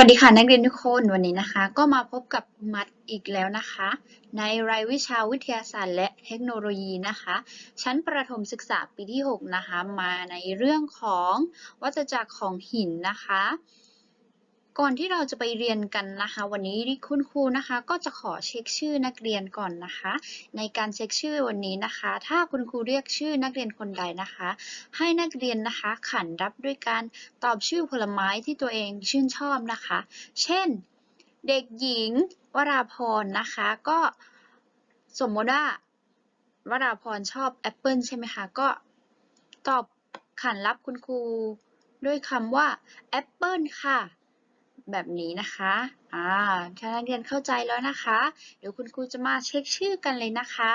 วัสดีค่ะนักเรียนทุกคนวันนี้นะคะ ก็มาพบกับมัดอีกแล้วนะคะ ในรายวิชาวิทยาศาสตร์และเทคโนโลยีนะคะ ชั้นประถมศึกษาปีที่ 6 นะคะ มาในเรื่องของวัฏจักรของหินนะคะ ก่อนที่เราจะไปเรียนกันนะคะ วันนี้คุณครูนะคะ ก็จะขอเช็คชื่อนักเรียนก่อนนะคะ ในการเช็คชื่อวันนี้นะคะ ถ้าคุณครูเรียกชื่อนักเรียนคนใดนะคะ ให้นักเรียนนะคะ ขันรับด้วยการตอบชื่อผลไม้ที่ตัวเองชื่นชอบนะคะ เช่น เด็กหญิง วราพรนะคะ ก็สมมติว่าวราพรชอบแอปเปิลใช่ไหมคะ ก็ตอบขันรับคุณครูด้วยคำว่าแอปเปิลค่ะ แบบนี้นะคะอ่าถ้านักเรียนเข้าใจแล้วนะคะ เดี๋ยวคุณครูจะมาเช็คชื่อกันเลยนะคะ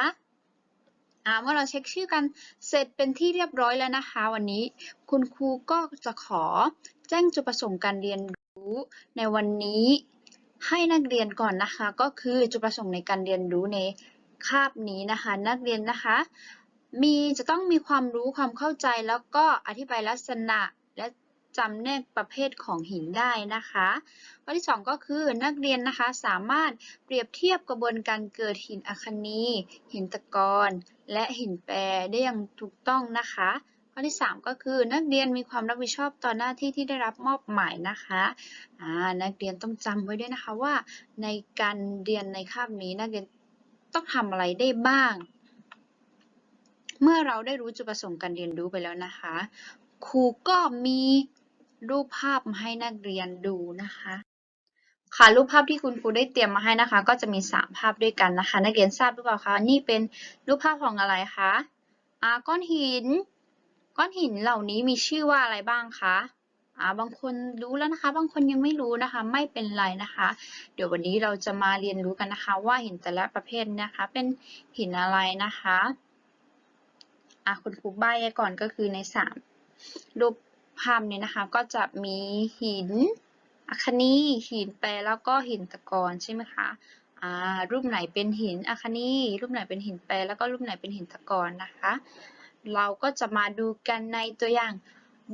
อ่าเมื่อเราเช็คชื่อกันเสร็จเป็นที่เรียบร้อยแล้วนะคะ วันนี้คุณครูก็จะขอแจ้งจุดประสงค์การเรียนรู้ในวันนี้ให้นักเรียนก่อนนะคะ ก็คือจุดประสงค์ในการเรียนรู้ในคาบนี้นะคะ นักเรียนนะคะ มีจะต้องมีความรู้ความเข้าใจแล้วก็อธิบายลักษณะและ จำแนกประเภทของหินได้นะคะข้อที่ 2 ก็คือนักเรียนนะคะสามารถเปรียบเทียบกระบวนการเกิดหินอัคนีหินตะกอนและหินแปรได้อย่างถูกต้องนะคะข้อที่ 3 ก็คือนักเรียนมีความรับผิดชอบต่อหน้าที่ที่ได้รับมอบหมายนะคะนักเรียนต้องจำไว้ด้วยนะคะว่า ในการเรียนในคาบนี้นักเรียนต้องทำอะไรได้บ้าง เมื่อเราได้รู้จุดประสงค์การเรียนรู้ไปแล้วนะคะ ครูก็มี รูปภาพมาให้นักเรียนดูนะคะ ค่ะรูปภาพที่คุณครูได้เตรียมมาให้นะคะ ก็จะมี 3 ภาพด้วยกันนะคะ นักเรียนทราบหรือเปล่าคะนี่เป็นรูปภาพของอะไรคะอ่าก้อนหิน ก้อนหินเหล่านี้มีชื่อว่าอะไรบ้างคะอ่าบางคนรู้แล้วนะคะ บางคนยังไม่รู้นะคะ ไม่เป็นไรนะคะ เดี๋ยววันนี้เราจะมาเรียนรู้กันนะคะ ว่าหินแต่ละประเภทนะคะ เป็นหินอะไรนะคะอะคุณครูใบ้ก่อนก็คือในสามรูป ภาพนี้นะคะ ก็จะมีหินอัคนีหินแปรแล้วก็หินตะกอนใช่ไหมคะอ่ารูปไหนเป็นหินอัคนีรูปไหนเป็นหินแปรแล้วก็รูปไหนเป็นหินตะกอนนะคะ เราก็จะมาดูกันในตัวอย่าง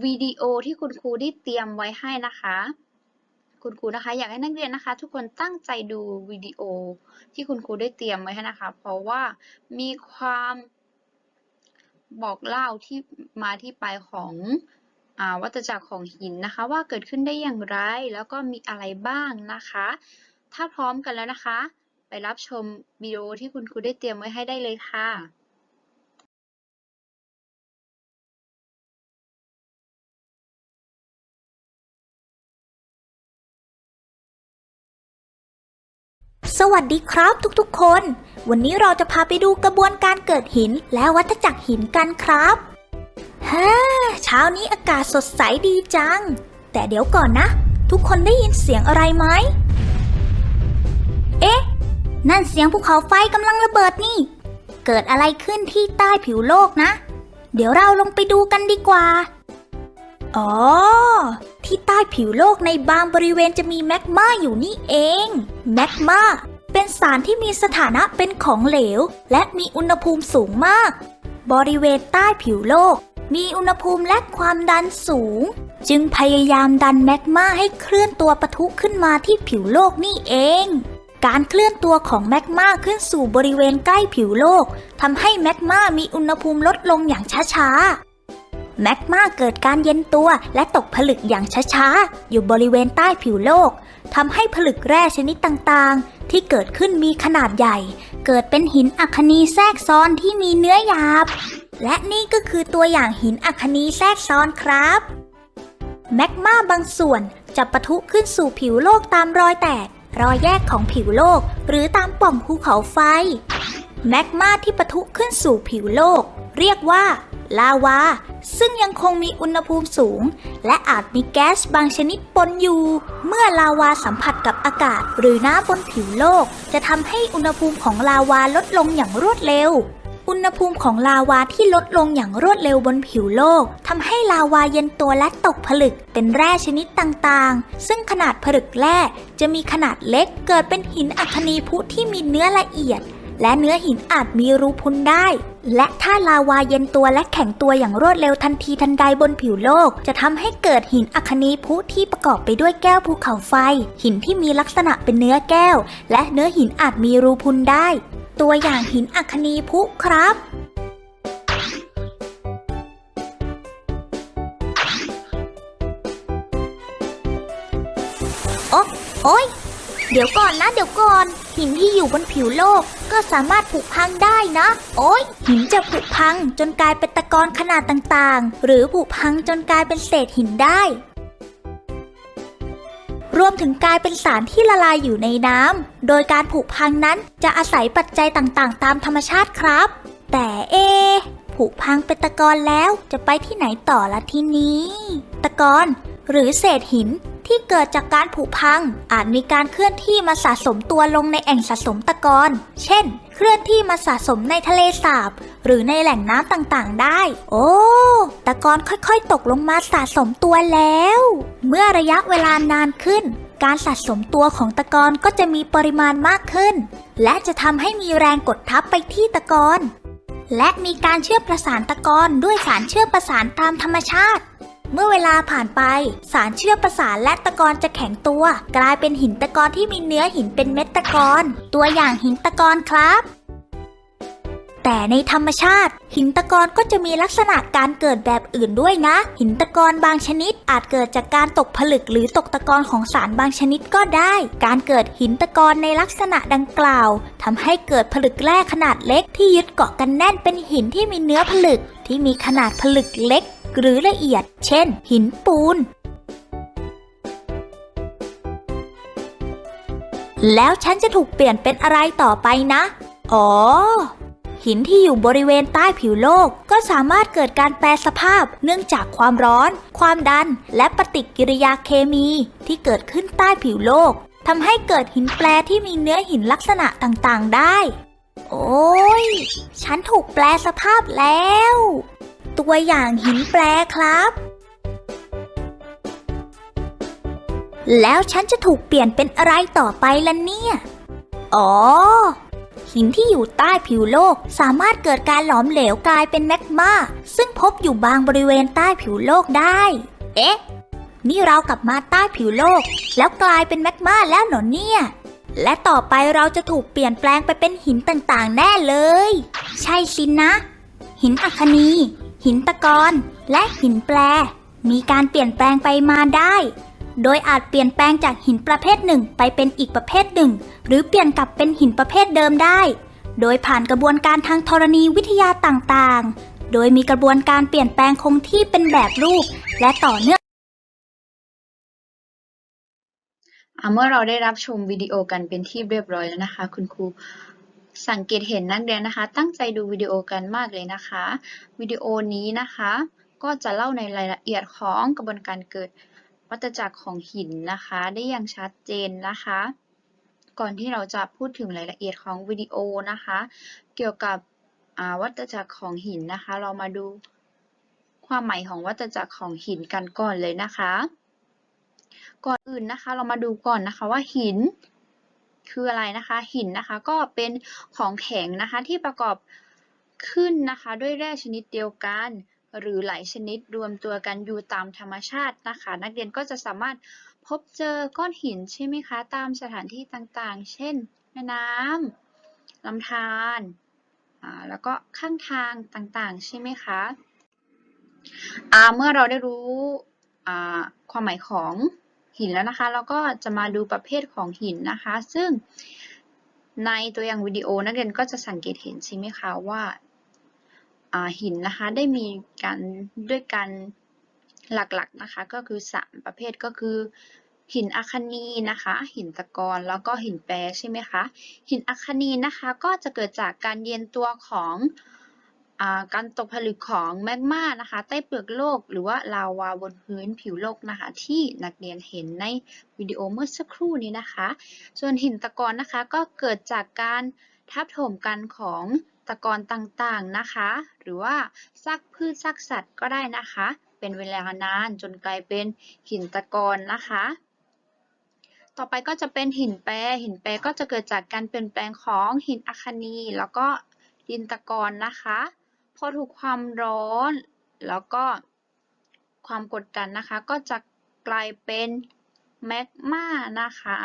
วิดีโอที่คุณครูได้เตรียมไว้ให้นะคะ คุณครูนะคะ อยากให้นักเรียนนะคะ ทุกคนตั้งใจดูวิดีโอที่คุณครูได้เตรียมไว้ให้นะคะ เพราะว่ามีความบอกเล่าที่มาที่ไปของ วัฏจักรของหินนะคะ ว่าเกิดขึ้นได้อย่างไรแล้วก็มีอะไรบ้างนะคะ ถ้าพร้อมกันแล้วนะคะ ไปรับชมวิดีโอที่คุณครูได้เตรียมไว้ให้ได้เลยค่ะสวัสดีครับทุกๆคน วันนี้เราจะพาไปดูกระบวนการเกิดหินและวัฏจักรหินกันครับ ฮ่าเช้านี้อากาศสดใสดีจัง แต่เดี๋ยวก่อนนะ ทุกคนได้ยินเสียงอะไรไหม เอ๊ะ นั่นเสียงภูเขาไฟกำลังระเบิดนี่ เกิดอะไรขึ้นที่ใต้ผิวโลกนะ เดี๋ยวเราลงไปดูกันดีกว่า อ๋อ ที่ใต้ผิวโลกในบางบริเวณจะมีแมกมาอยู่นี่เอง แมกมาเป็นสารที่มีสถานะเป็นของเหลว และมีอุณหภูมิสูงมาก บริเวณใต้ผิวโลก มีอุณหภูมิและความดันสูง จึงพยายามดันแมกมาให้เคลื่อนตัวปะทุขึ้นมาที่ผิวโลกนี่เอง การเคลื่อนตัวของแมกมาขึ้นสู่บริเวณใกล้ผิวโลกทำให้แมกมามีอุณหภูมิลดลงอย่างช้าๆแมกมาเกิดการเย็นตัวและตกผลึกอย่างช้าๆอยู่บริเวณใต้ผิวโลกทำให้ผลึกแร่ชนิดต่างๆ ที่เกิดขึ้นมีขนาดใหญ่ เกิดเป็นหินอัคนีแทรกซ้อนที่มีเนื้อหยาบ และนี่ก็คือตัวอย่างหินอัคนีแทรกซ้อนครับ แมกมาบางส่วนจะปะทุขึ้นสู่ผิวโลกตามรอยแตก รอยแยกของผิวโลก หรือตามปล่องภูเขาไฟ แมกมาที่ปะทุขึ้นสู่ผิวโลก เรียกว่า ลาวา ซึ่งยังคงมีอุณหภูมิสูง และอาจมีแก๊สบางชนิดปนอยู่ เมื่อลาวาสัมผัสกับอากาศ หรือน้ำบนผิวโลก จะทำให้อุณหภูมิของลาวาลดลงอย่างรวดเร็ว อุณหภูมิของลาวาที่ลดลงอย่างรวดเร็วบนผิวโลกทำให้ลาวาเย็นตัวและตกผลึกเป็นแร่ชนิดต่างๆ ซึ่งขนาดผลึกแร่จะมีขนาดเล็กเกิดเป็นหินอัคนีพุที่มีเนื้อละเอียด และเนื้อหินอาจมีรูพุนได้ และถ้าลาวาเย็นตัวและแข็งตัวอย่างรวดเร็วทันทีทันใดบนผิวโลก จะทำให้เกิดหินอัคนีพุที่ประกอบไปด้วยแก้วภูเขาไฟ หินที่มีลักษณะเป็นเนื้อแก้ว และเนื้อหินอาจมีรูพุนได้ ตัวอย่างหินอัคนีพุครับ โอ๊ะโอ๊ย เดี๋ยวก่อนนะเดี๋ยวก่อน หินที่อยู่บนผิวโลกก็สามารถผุพังได้นะ โอ๊ย หินจะผุพังจนกลายเป็นตะกอนขนาดต่างๆ หรือผุพังจนกลายเป็นเศษหินได้ รวมถึงกลายเป็นสารที่ละลายอยู่ในน้ำ โดยการผุพังนั้นจะอาศัยปัจจัยต่างๆ ตามธรรมชาติครับ แต่เอผุพังเป็นตะกอนแล้วจะไปที่ไหนต่อละทีนี้ ตะกอนหรือเศษหิน ที่เกิดจากการผุพัง อาจมีการเคลื่อนที่มาสะสมตัวลงในแอ่งสะสมตะกอนเช่น เคลื่อนที่มาสะสมในทะเลสาบ หรือในแหล่งน้ำต่างๆ ได้ โอ้ตะกอนค่อยๆ ตกลงมาสะสมตัวแล้ว เมื่อระยะเวลานานขึ้น การสะสมตัวของตะกอนก็จะมีปริมาณมากขึ้น และจะทำให้มีแรงกดทับไปที่ตะกอนและมีการเชื่อมประสานตะกอนด้วยสารเชื่อมประสานตามธรรมชาติ เมื่อเวลาผ่านไป สารเชื่อมประสานและตะกอนจะแข็งตัว กลายเป็นหินตะกอนที่มีเนื้อหินเป็นเม็ดตะกอน ตัวอย่างหินตะกอนครับ แต่ในธรรมชาติ หินตะกอนก็จะมีลักษณะการเกิดแบบอื่นด้วยนะ หินตะกอนบางชนิดอาจเกิดจากการตกผลึกหรือตกตะกอนของสารบางชนิดก็ได้ การเกิดหินตะกอนในลักษณะดังกล่าวทำให้เกิดผลึกแร่ขนาดเล็กที่ยึดเกาะกันแน่นเป็นหินที่มีเนื้อผลึกที่มีขนาดผลึกเล็ก หรือละเอียด เช่น หินปูน แล้วฉันจะถูกเปลี่ยนเป็นอะไรต่อไปนะ อ๋อ หินที่อยู่บริเวณใต้ผิวโลกก็สามารถเกิดการแปรสภาพ เนื่องจากความร้อน ความดัน และปฏิกิริยาเคมีที่เกิดขึ้นใต้ผิวโลกทำให้เกิดหินแปรที่มีเนื้อหินลักษณะต่างๆได้ โอ้ย ฉันถูกแปลสภาพแล้ว ตัวอย่างหินแปรครับ แล้วฉันจะถูกเปลี่ยนเป็นอะไรต่อไปล่ะเนี่ย อ๋อ หินที่อยู่ใต้ผิวโลกสามารถเกิดการหลอมเหลวกลายเป็นแมกมาซึ่งพบอยู่บางบริเวณใต้ผิวโลกได้ เอ๊ะ นี่เรากลับมาใต้ผิวโลก แล้วกลายเป็นแมกมาแล้วเหรอเนี่ยและต่อไปเราจะถูกเปลี่ยนแปลงไปเป็นหินต่างๆ แน่เลย ใช่สินะ หินอัคนี หินตะกอนและหินแปรมีการเปลี่ยนแปลงไปมาได้ โดยอาจเปลี่ยนแปลงจากหินประเภทหนึ่งไปเป็นอีกประเภทหนึ่ง หรือเปลี่ยนกลับเป็นหินประเภทเดิมได้ โดยผ่านกระบวนการทางธรณีวิทยาต่างๆ โดยมีกระบวนการเปลี่ยนแปลงคงที่เป็นแบบรูป และต่อเนื่องเมื่อเราได้รับชมวิดีโอกันเป็นที่เรียบร้อยแล้วนะคะ คุณครู สังเกตเห็นนักเรียนนะคะ ตั้งใจดูวิดีโอกันมากเลยนะคะ วิดีโอนี้นะคะ ก็จะเล่าในรายละเอียดของกระบวนการเกิดวัฏจักรของหินนะคะ ได้อย่างชัดเจนนะคะ ก่อนที่เราจะพูดถึงรายละเอียดของวิดีโอนะคะ เกี่ยวกับวัฏจักรของหินนะคะ เรามาดูความหมายของวัฏจักรของหินกันก่อนเลยนะคะ ก่อนอื่นนะคะ เรามาดูก่อนนะคะว่าหิน คืออะไรนะคะ หินนะคะก็เป็นของแข็งนะคะที่ประกอบขึ้นนะคะด้วยแร่ชนิดเดียวกัน หรือหลายชนิดรวมตัวกันอยู่ตามธรรมชาตินะคะ นักเรียนก็จะสามารถพบเจอก้อนหินใช่ไหมคะ ตามสถานที่ต่างๆ เช่น แม่น้ำลำธารแล้วก็ข้างทางต่างๆ ใช่ไหมคะอ่าเมื่อเราได้รู้ความหมายของ หินแล้วนะคะ เราก็จะมาดูประเภทของหินนะคะ ซึ่งในตัวอย่างวิดีโอนักเรียนก็จะสังเกตเห็นใช่ไหมคะว่าาหินนะคะได้มีการด้วยกันหลักๆนะคะ ก็คือ 3 ประเภทก็คือ หินอัคนีนะคะ หินตะกอนแล้วก็หินแปรใช่ไหมคะหินอัคนีนะคะก็จะเกิดจากการเย็นตัวของ การตกผลึกของแมกมานะคะใต้เปลือกโลก หรือว่าลาวาบนพื้นผิวโลกนะคะที่นักเรียนเห็นในวิดีโอเมื่อสักครู่นี้นะคะ ส่วนหินตะกอนนะคะก็เกิดจากการทับถมกันของตะกอนต่างๆนะคะ หรือว่าซากพืชซากสัตว์ก็ได้นะคะ เป็นเวลานานจนกลายเป็นหินตะกอนนะคะ ต่อไปก็จะเป็นหินแปรหินแปรก็จะเกิดจากการเปลี่ยนแปลงของหินอัคนีแล้วก็ดินตะกอนนะคะ พอถูกความร้อน แล้วก็ความกดดันนะคะ ก็จะกลายเป็นแมกมานะคะ